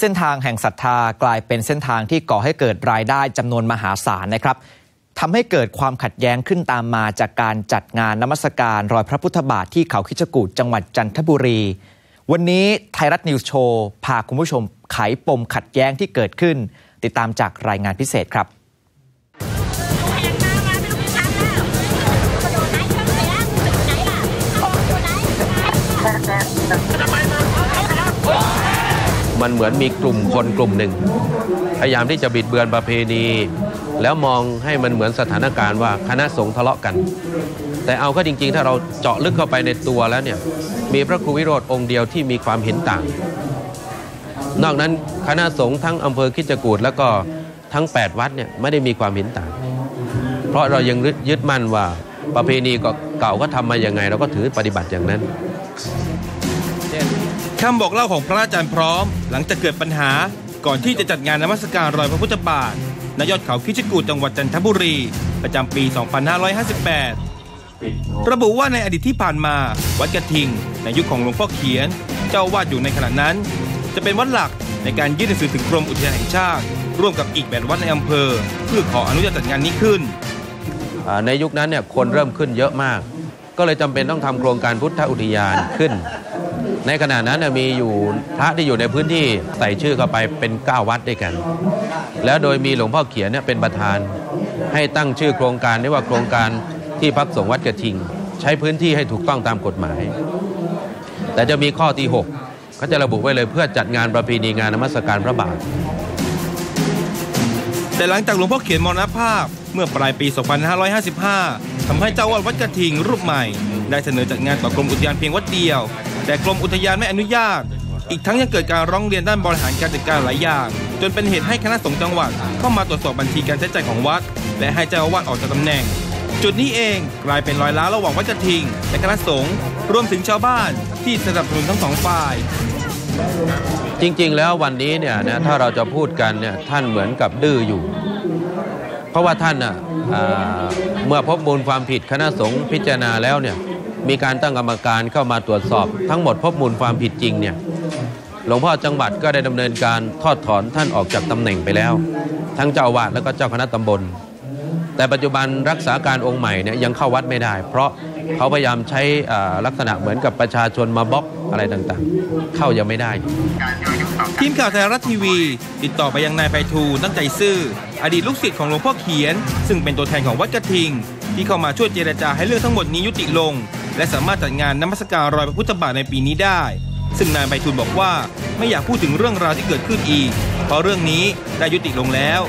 เส้นทางแห่งศรัทธากลายเป็นเส้นทางที่ก่อให้เกิดรายได้จำนวนมหาศาลนะครับทำให้เกิดความขัดแย้งขึ้นตามมาจากการจัดงานนมัสการรอยพระพุทธบาทที่เขาคิชกูดจังหวัดจันทบุรี วันนี้ไทยรัฐนิวส์โชว์พาคุณผู้ชมไขปมขัดแย้งที่เกิดขึ้น ติดตามจากรายงานพิเศษครับมั มันเหมือนมีกลุ่มคนกลุ่มหนึ่ง พยายามที่จะบิดเบือนประเพณี แล้วมองให้มันเหมือนสถานการณ์ว่าคณะสงฆ์ทะเลาะกัน แต่เอาก็จริง ๆ ถ้าเราเจาะลึกเข้าไปในตัวแล้วเนี่ยมีพระครูวิโรธองค์เดียวที่มีความเห็นต่าง นอกนั้นคณะสงฆ์ทั้งอำเภอคิจกูดแล้วก็ทั้ง 8 วัดเนี่ยไม่ได้มีความเห็นต่าง เพราะเรายังยึดมั่นว่าประเพณีเก่าก็ทำมาอย่างไง เราก็ถือปฏิบัติอย่างนั้น คำบอกเล่าของพระอาจารย์พร้อม หลังจากเกิดปัญหาก่อนที่จะจัดงานนมัสการรอยพระพุทธบาทณยอดเขาคิชกูจังหวัดจันทบุรี ประจำปี 2558 ระบุว่าในอดีตที่ผ่านมา วัดกระทิง ในยุคของหลวงพ่อเขียน เจ้าวาดอยู่ในขณะนั้น จะเป็นวัดหลักในการยื่นหนังสือถึงกรมอุทยานแห่งชาติ ร่วมกับอีกแปดวัดในอำเภอ เพื่อขออนุญาตจัดงานนี้ขึ้น ในยุคนั้นเนี่ยคนเริ่มขึ้นเยอะมาก ก็เลยจำเป็นต้องทำโครงการพุทธอุทยานขึ้น ในขณะนั้นเนยมีอยู่พระที่อยู่ในพื้นที่ใส่ชื่อเข้าไปเป็น 9 วัดด้วยกัน แล้วโดยมีหลวงพ่อเขียนเนี่ยเป็นประธาน ให้ตั้งชื่อโครงการนี้ว่าโครงการที่พักสงฆ์วัดกระทิง ใช้พื้นที่ให้ถูกต้องตามกฎหมาย แต่จะมีข้อที่ 6 เขาจะระบุไว้เลยเพื่อจัดงานประเพณีงานนมัสการพระบาทแต่หลังจากหลวงพ่อเขียนมรณภาพเมื่อปลายปี 2555ทำให้เจ้าอาวาดวัดกระทิงรูปใหม่ ได้เสนอจัดงานต่อกรมอุทยานเพียงวัดเดียว แต่กรมอุทยานไม่อนุญาต อีกทั้งยังเกิดการร้องเรียนด้านบริหารการจัดการหลายอย่าง จนเป็นเหตุให้คณะสงฆ์จังหวัด เข้ามาตรวจสอบบัญชีการใช้จ่ายของวัด และให้เจ้าอาวาสออกจากตำแหน่ง จุดนี้เองกลายเป็นรอยร้าวระหว่างวัดกระทิง และคณะสงฆ์รวมถึงชาวบ้านที่สนับสนุนทั้งสองฝ่ายจริง ๆ แล้ววันนี้เนี่ยนะถ้าเราจะพูดกันเนี่ยท่านเหมือนกับดื้ออยู่ เพราะว่าท่านน่ะอ่าเมื่อพบมูลความผิดคณะสงฆ์พิจารณาแล้วเนี่ย มีการตั้งกรรมการเข้ามาตรวจสอบ ทั้งหมดพบมูลความผิดจริงเนี่ยหลวงพ่อจังหวัดก็ได้ดำเนินการทอดถอนท่านออกจากตำแหน่งไปแล้ว ทั้งเจ้าอาวาสแล้วก็เจ้าคณะตำบล แต่ปัจจุบันรักษาการองค์ใหม่เนี่ยยังเข้าวัดไม่ได้ เพราะเขาพยายามใช้อ่าลักษณะเหมือนกับประชาชนมาบล็อกอะไรต่างๆ เข้ายังไม่ได้ ทีมข่าวไทยรัฐทีวี ติดต่อไปยังนายไพฑูรย์ตั้งใจซื่อ อดีตลูกศิษย์ของหลวงพ่อเขียน ซึ่งเป็นตัวแทนของวัดกระทิง ที่เข้ามาช่วยเจรจาให้เรื่องทั้งหมดนี้ยุติลง และสามารถจัดงานนมัสการรอยพระพุทธบาทในปีนี้ได้ ซึ่งนายไพฑูรย์บอกว่าไม่อยากพูดถึงเรื่องราวที่เกิดขึ้นอีก เพราะเรื่องนี้ได้ยุติลงแล้ว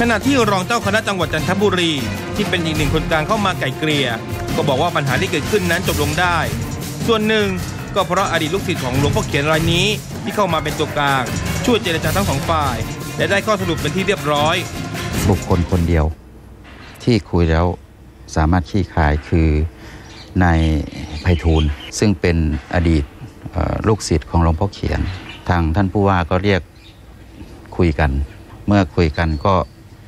ขณะที่รองเจ้าคณะจังหวัดจันทบุรี ที่เป็นอีกหนึ่งคนกลางเข้ามาไก่เกลี่ยก็บอกว่าปัญหาที่เกิดขึ้นนั้นจบลงได้ ส่วนหนึ่งก็เพราะอดีตลูกศิษย์ของหลวงพ่อเขียนรายนี้ ที่เข้ามาเป็นตัวกลาง ช่วยเจรจาทั้งสองฝ่าย และได้ข้อสรุปเป็นที่เรียบร้อย บุคคลคนเดียว ที่คุยแล้วสามารถขี้คายคือ นายไพฑูรย์ซึ่งเป็นอดีตลูกศิษย์ของหลวงพ่อเขียน ทางท่านผู้ว่าก็เรียกคุยกัน เมื่อคุยกันก็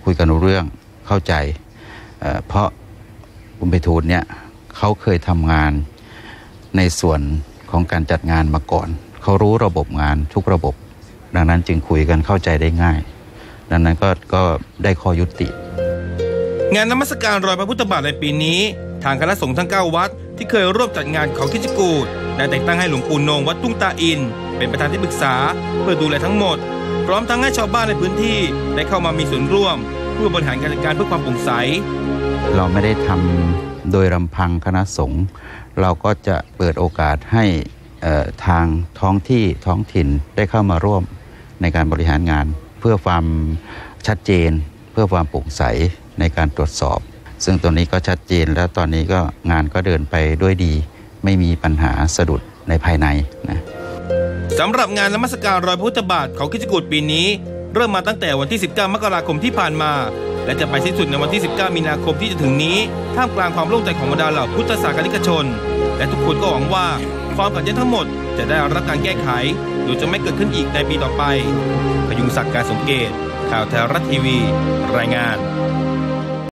คุยกันรู้เรื่องเข้าใจเอ่อเพราะคุณไพฑูรย์เนี่ยเขาเคยทำงานในส่วนของการจัดงานมาก่อน เขารู้ระบบงานทุกระบบ ดังนั้นจึงคุยกันเข้าใจได้ง่าย ดังนั้นก็ก็ได้ข้อยุติ งานนมัสการรอยพระพุทธบาทในปีนี้ ทางคณะสงฆ์ทั้ง 9 วัด ที่เคยร่วมจัดงานเขาคิจกูดได้แต่งตั้งให้หลวงปู่นงวัดตุ้งตาอิน เป็นประธานที่ปรึกษาเพื่อดูแลทั้งหมด พร้อมทั้งให้ชาวบ้านในพื้นที่ได้เข้ามามีส่วนร่วม เพื่อบริหารการจัดการเพื่อความโปร่งใส เราไม่ได้ทำโดยลำพังคณะสงฆ์เราก็จะเปิดโอกาสให้ทางท้องที่ท้องถิ่นได้เข้ามาร่วมในการบริหารงาน เพื่อความชัดเจน เพื่อความโปร่งใสในการตรวจสอบ ซึ่งตัวนี้ก็ชัดเจนแล้วตอนนี้ก็งานก็เดินไปด้วยดี ไม่มีปัญหาสะดุดในภายในนะสำหรับงานนมัสการรอยพุทธบาทเขาคิดจกูดปีนี้ เริ่มมาตั้งแต่วันที่ 19 มกราคมที่ผ่านมา และจะไปสิ้นสุดในวันที่ 19 มีนาคมที่จะถึงนี้ ท่ามกลางความโล่งใจของบรรดาเหล่าพุทธศาสนิกชน และทุกคนก็หวังว่าความขัดแย้งทั้งหมดจะได้รับการแก้ไขโดยจะไม่เกิดขึ้นอีกในปีต่อไป พยุงศักดิ์การสมเกตข่าวไทยรัฐทีวี รายงาน